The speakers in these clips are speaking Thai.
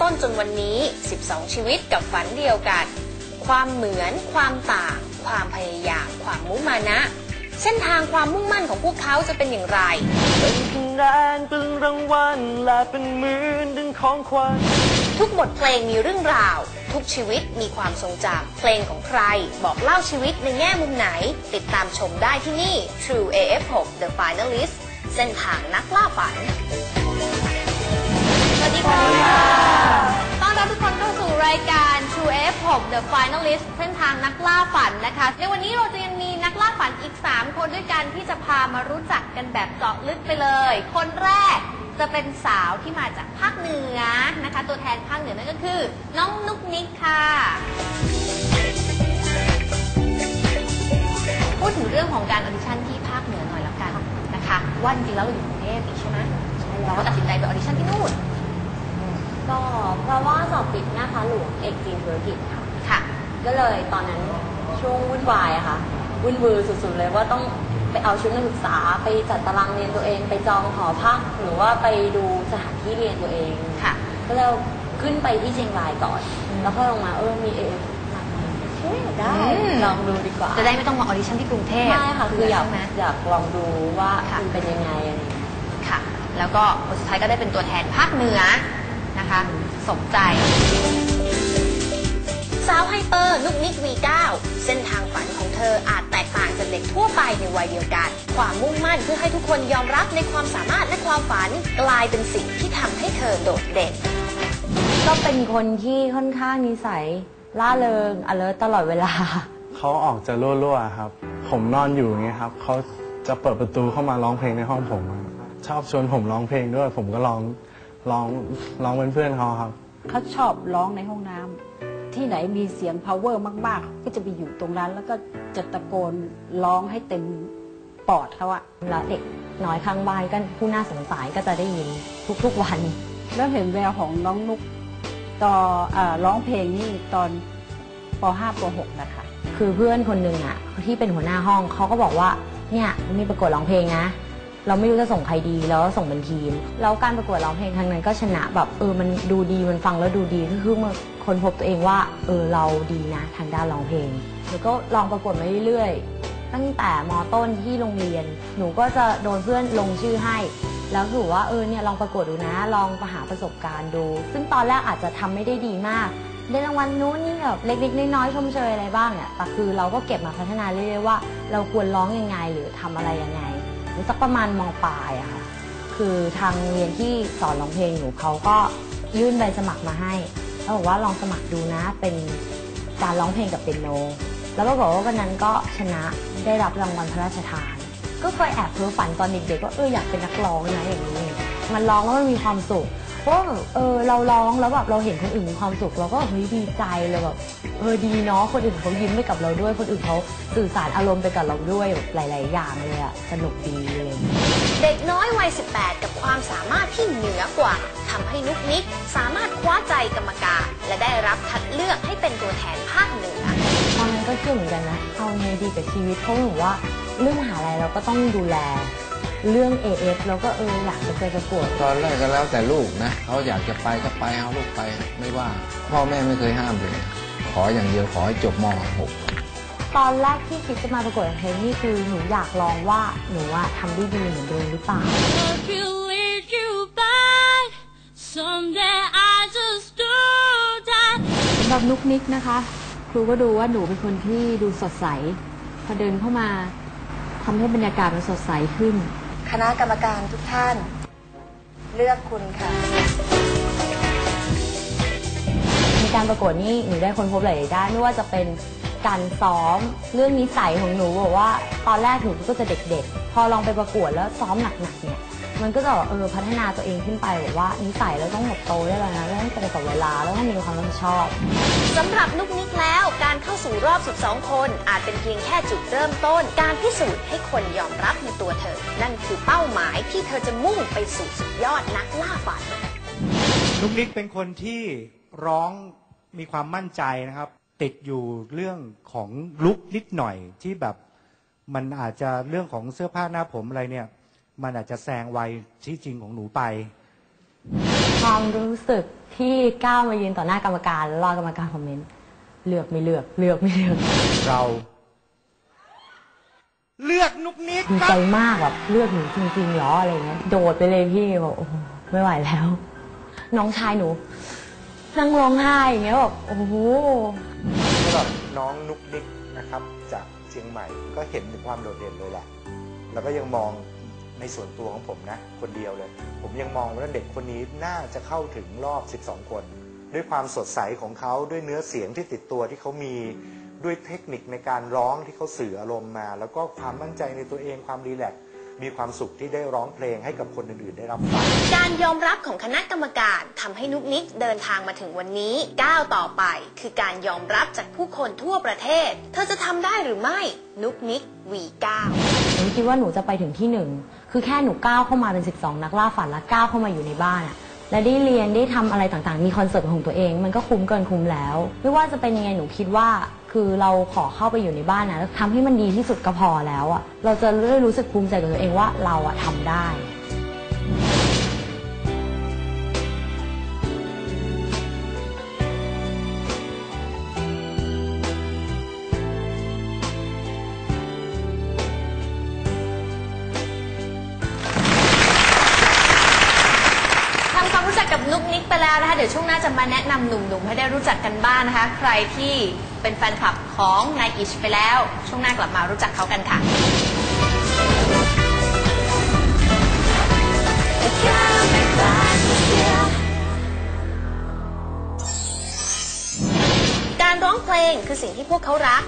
ต้นจนวันนี้ 12 ชีวิตกับฝันเดียวกัน ความเหมือน ความต่าง ความพยายาม ความมุมานะ เส้นทางความมุ่งมั่นของพวกเขาจะเป็นอย่างไร เป็นคะแนนเป็นรางวัลและเป็นหมื่นดึงของขวัญทุกบทเพลงมีเรื่องราว ทุกชีวิตมีความทรงจำเพลงของใคร บอกเล่าชีวิตในแง่มุมไหน ติดตามชมได้ที่นี่ True AF6 The Finalist เส้นทางนักล่าฝัน สวัสดีค่ะายการ True F6 The Finalist เส้นทางนักล่าฝันนะคะ ในวันนี้เราจะยังมีนักล่าฝันอีก 3 คนด้วยกันที่จะพามารู้จักกันแบบเจาะลึกไปเลย คนแรกจะเป็นสาวที่มาจากภาคเหนือนะคะ ตัวแทนภาคเหนือนั่นก็คือ น้องนุกนิกค่ะ พูดถึงเรื่องของการออดิชั่นที่ภาคเหนือหน่อยแล้วกันนะคะว่าจริงๆแล้วเราอยู่กรุงเทพนี่ใช่ไหมเราก็ตัดสินใจไปออดิชั่นที่นู่น ก็เพราะว่าสอบติดหน้าค้าหลวงเอกจีนธุรกิจค่ะ ค่ะ ก็เลยตอนนั้นช่วงวุ่นวายอะค่ะ วุ่นวือสุดๆเลยว่าต้องไปเอาชุดนักศึกษาไปจัดตารางเรียนตัวเอง ไปจองหอพักหรือว่าไปดูสถานที่เรียนตัวเองค่ะ ก็เลยขึ้นไปที่เชียงรายก่อน แล้วค่อยลงมาเออมีเอฟได้อืมลองดูดีกว่า จะได้ไม่ต้องมาออดิชั่นที่กรุงเทพใช่ค่ะ คืออยากใช่ไหมอยากลองดูว่าค่ะมันเป็นยังไงอะไรอย่างเงี้ยค่ะ แล้วก็คนสุดท้ายก็ได้เป็นตัวแทนภาคเหนือ นะคะ สมใจ สาวไฮเปอร์นุกนิก V9 เส้นทางฝันของเธออาจแตกต่างจากเด็กทั่วไปในวัยเดียวกัน ความมุ่งมั่นเพื่อให้ทุกคนยอมรับในความสามารถและความฝันกลายเป็นสิ่งที่ทำให้เธอโดดเด่น ก็เป็นคนที่ค่อนข้างนิสัยล่าเริง alert ตลอดเวลา เขาออกจะรั่วๆครับ ผมนอนอยู่อย่างเงี้ยครับ เขาจะเปิดประตูเข้ามาร้องเพลงในห้องผมอะชอบชวนผมร้องเพลงด้วย ผมก็ร้อง ร้องร้องเป็นเพื่อนเขาครับ เขาชอบร้องในห้องน้ำที่ไหนมีเสียง power มาก ๆ ก็จะไปอยู่ตรงนั้น แล้วก็จะตะโกนร้องให้เต็มปอดเขาอะแล้วเด็กน้อยข้างบ้านก็ผู้น่าสงสารก็จะได้ยินทุกๆวัน แล้วเห็นแววของน้องนุกต่ออาร้องเพลงนี่ตอนป .5 ป .6 นะคะ คือเพื่อนคนหนึ่งอะที่เป็นหัวหน้าห้องเขาก็บอกว่าเนี่ยมีประกวดร้องเพลงนะ เราไม่รู้จะส่งใครดีแล้วส่งเป็นทีม แล้วการประกวดร้องเพลงครั้งนั้นก็ชนะแบบเออมันดูดีมันฟังแล้วดูดีก็คือมาคนพบตัวเองว่าเออเราดีนะทางด้านร้องเพลงแล้วก็ลองประกวดมาเรื่อยๆ ตั้งแต่มต้นที่โรงเรียน หนูก็จะโดนเพื่อนลงชื่อให้ แล้วถือว่าเออเนี่ยลองประกวดดูนะ ลองไปหาประสบการณ์ดู ซึ่งตอนแรกอาจจะทำไม่ได้ดีมากได้รางวัลนู้นนี่แบบเล็กๆน้อยๆชมเชยอะไรบ้างเนี่ยแต่คือเราก็เก็บมาพัฒนาเรื่อยๆว่า เราควรร้องยังไงหรือทำอะไรยังไง สักประมาณมปลายอะค่ะ คือทางเรียนที่สอนร้องเพลงอยู่เขาก็ยื่นใบสมัครมาให้แล้วบอกว่าลองสมัครดูนะเป็นการร้องเพลงกับเปียโน แล้วก็บอกว่าวันนั้นก็ชนะได้รับรางวัลพระราชทาน ก็เคยแอบเพ้อฝันตอนเด็กๆว่าเอออยากเป็นนักร้องนะอย่างนี้ มันร้องแล้วมันมีความสุข เพราะว่าแบบเออเราร้องแล้วแบบเราเห็นคนอื่นมีความสุขเราก็แบบเฮ้ยดีใจเลยแบบเออดีเนาะคนอื่นเขายิ้มไปกับเราด้วย คนอื่นเขาสื่อสารอารมณ์ไปกับเราด้วยแบบหลาย ๆ อย่างเลยอะสนุกดีเลย เด็กน้อยวัย 18 กับความสามารถที่เหนือกว่าทำให้นุกนิกสามารถคว้าใจกรรมการ และได้รับคัดเลือกให้เป็นตัวแทนภาคเหนือ ตอนนั้นก็เครียดเหมือนกันนะเอาไงดีกับชีวิตเพราะหนูว่าเรื่องมหาลัยเราก็ต้องดูแล เรื่อง AF เราก็เอออยากจะไปประกวด ตอนแรกก็แล้วแต่ลูกนะเขาอยากจะไปก็ไปเอาลูกไปไม่ว่า พ่อแม่ไม่เคยห้ามเลย ขออย่างเดียวขอให้จบม .6 ตอนแรกที่คิดจะมาประกวดเพลงนี่คือหนูอยากลองว่าหนูอะทำได้ดีเหมือนเดิมหรือเปล่า If you lead you back, someday I just do that. สำหรับนุกนิกนะคะ ครูก็ดูว่าหนูเป็นคนที่ดูสดใส พอเดินเข้ามาทำให้บรรยากาศมันสดใสขึ้น คณะกรรมการทุกท่าน เลือกคุณค่ะ มีการประกวดนี่หนูได้คนพบหลายๆด้านไม่ว่าจะเป็น การซ้อม เรื่องนิสัยของหนูบอกว่า ตอนแรกหนูก็จะเด็กๆ พอลองไปประกวดแล้วซ้อมหนักๆเนี่ยมันก็จะแบบเออพัฒนาตัวเองขึ้นไปบอกว่านิสัยเราต้องแบบโตได้แล้วนะเราต้องโตกับเวลาแล้วต้องมีความรับผิดชอบสำหรับนุกนิกแล้วการเข้าสู่รอบ 12 คน อาจเป็นเพียงแค่จุดเริ่มต้น การพิสูจน์ให้คนยอมรับในตัวเธอ นั่นคือเป้าหมายที่เธอจะมุ่งไปสู่สุดยอดนักล่าฝันนุกนิกเป็นคนที่ร้องมีความมั่นใจนะครับ ติดอยู่เรื่องของลุกนิดหน่อยที่แบบมันอาจจะเรื่องของเสื้อผ้าหน้าผมอะไรเนี่ย มันอาจจะแซงวัยที่จริงของหนูไป ความรู้สึกที่ก้าวมายืนต่อหน้ากรรมการแล้วรอกรรมการคอมเมนต์เลือกไม่เลือกเลือกไม่เลือกเราเลือกนุกนิกดีครัใจบ มากแบบเลือกหนูจริงๆเหรออะไรเงี้ยโดดไปเลยพี่บอกโอ้โหไม่ไหวแล้ว น้องชายหนู นั่งร้องไห้อย่างเงี้ยแบบโอ้โหสำหรับน้องนุกนิกนะครับ จากเชียงใหม่ก็เห็นถึงความโดดเด่นเลยแหละแล้วก็ยังมองในส่วนตัวของผมนะ คนเดียวเลย ผมยังมองว่าเด็กคนนี้น่าจะเข้าถึงรอบ 12 คน ด้วยความสดใสของเขาด้วยเนื้อเสียงที่ติดตัวที่เขามีด้วยเทคนิคในการร้องที่เขาสื่ออารมณ์มา แล้วก็ความมั่นใจในตัวเองความรีแลกซ์ มีความสุขที่ได้ร้องเพลงให้กับคนอื่นๆ ได้รับฟัง การยอมรับของคณะกรรมการทำให้นุกนิกเดินทางมาถึงวันนี้ก้าวต่อไป คือการยอมรับจากผู้คนทั่วประเทศ เธอจะทำได้หรือไม่ นุกนิก V9 หนูคิดว่าหนูจะไปถึงที่หนึ่งคือแค่หนูก้าวเข้ามาเป็น 12 นักล่าฝันแล้วก้าวเข้ามาอยู่ในบ้านอะ และได้เรียนได้ทำอะไรต่างๆ มีคอนเสิร์ตของตัวเอง มันก็คุ้มเกินคุ้มแล้ว ไม่ว่าจะเป็นยังไงหนูคิดว่า คือเราขอเข้าไปอยู่ในบ้านนะแล้วทำให้มันดีที่สุดก็พอแล้วอะเราจะได้รู้สึกภูมิใจกับตัวเองว่าเราอะทำได้ ดี๋ยวช่วงหน้าจะมาแนะนำหนุ่มๆ ให้ได้รู้จักกันบ้างนะคะ ใครที่เป็นแฟนคลับของนายอิชไปแล้ว ช่วงหน้ากลับมารู้จักเขากันค่ะ การร้องเพลงคือสิ่งที่พวกเขารัก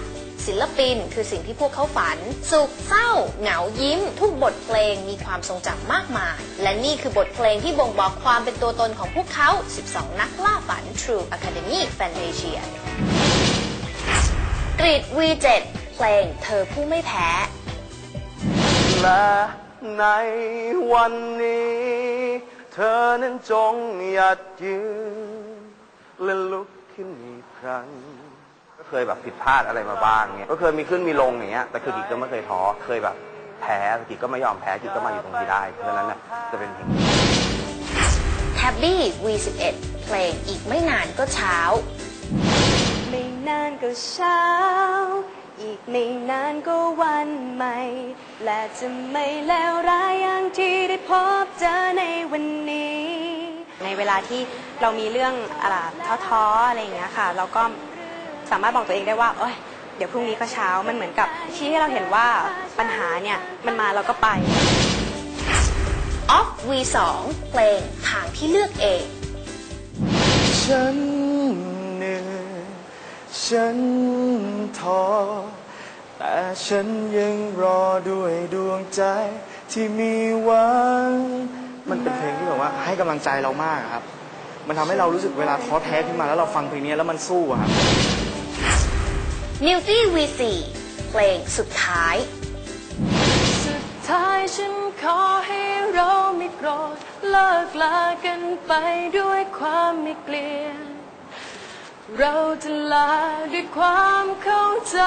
ศิลปิน คือสิ่งที่พวกเขาฝัน สุขเศร้า เหงายิ้ม ทุกบทเพลงมีความทรงจำมากมาย และนี่คือบทเพลงที่บ่งบอกความเป็นตัวตนของพวกเขา 12 นักล่าฝัน True Academy Fantasia กรีด V7 เพลงเธอผู้ไม่แพ้และในวันนี้ เธอนั้นจงหยัดยืนและลุกขึ้นอีกครั้ง เคยแบบผิดพลาดอะไรมาบ้างเงี้ยก็เคยมีขึ้นมีลงอย่างเงี้ยแต่คือกิจก็ไม่เคยท้อเคยแบบแพ้แต่กิจก็ไม่ยอมแพ้กิจก็มาอยู่ตรงนี้ได้เพราะฉะนั้นน่ะจะเป็นเพลง Tabby V11 เพลงอีกไม่นานก็เช้า ไม่นานก็เช้า อีกไม่นานก็วันใหม่ และจะไม่แล้วร้ายอย่างที่ได้พบเจอในวันนี้ ในเวลาที่เรามีเรื่องอะไรท้อๆอะไรอย่างเงี้ยค่ะ เราก็ สามารถบอกตัวเองได้ว่าเอ้ยเดี๋ยวพรุ่งนี้ก็เช้ามันเหมือนกับชี้ให้เราเห็นว่าปัญหาเนี่ยมันมาเราก็ไป Off V2 เพลงทางที่เลือกเอง ฉันเหนื่อยฉันท้อแต่ฉันยังรอด้วยดวงใจที่มีหวังมันเป็นเพลงที่แบบว่าให้กำลังใจเรามากครับ มันทำให้เรารู้สึกเวลาท้อแท้ขึ้นมาแล้วเราฟังเพลงนี้แล้วมันสู้อะครับ Newsy V4 เพลงสุดท้าย สุดท้ายฉันขอให้เราไม่โกรธเลิกลากันไปด้วยความไม่เกลียดเราจะลาด้วยความเข้าใจ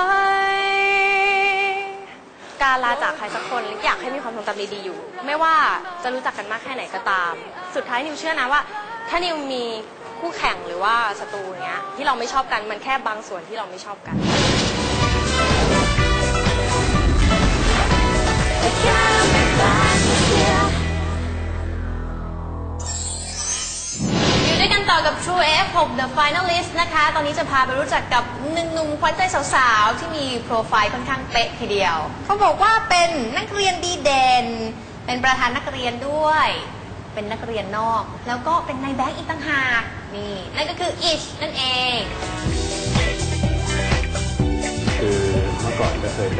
การลาจากใครสักคนอยากให้มีความทรงจำดีๆอยู่ ไม่ว่าจะรู้จักกันมากแค่ไหนก็ตาม สุดท้ายนิวเชื่อนะว่า ถ้านิวมี คู่แข่งหรือว่าศัตรูอย่างเงี้ยที่เราไม่ชอบกันมันแค่บางส่วนที่เราไม่ชอบกัน อยู่ด้วยกันต่อกับ True F6 The Finalist นะคะ ตอนนี้จะพาไปรู้จักกับหนึ่งหนุ่มขวัญใจสาวๆ ที่มีโปรไฟล์ค่อนข้างเป๊ะทีเดียว เขาบอกว่าเป็นนักเรียนดีเด่น เป็นประธานนักเรียนด้วย เป็นนักเรียนนอก แล้วก็เป็นนายแบงค์อีกต่างหากนี่นั่นก็คืออิชนั่นเอง คือเมื่อก่อนก็เคย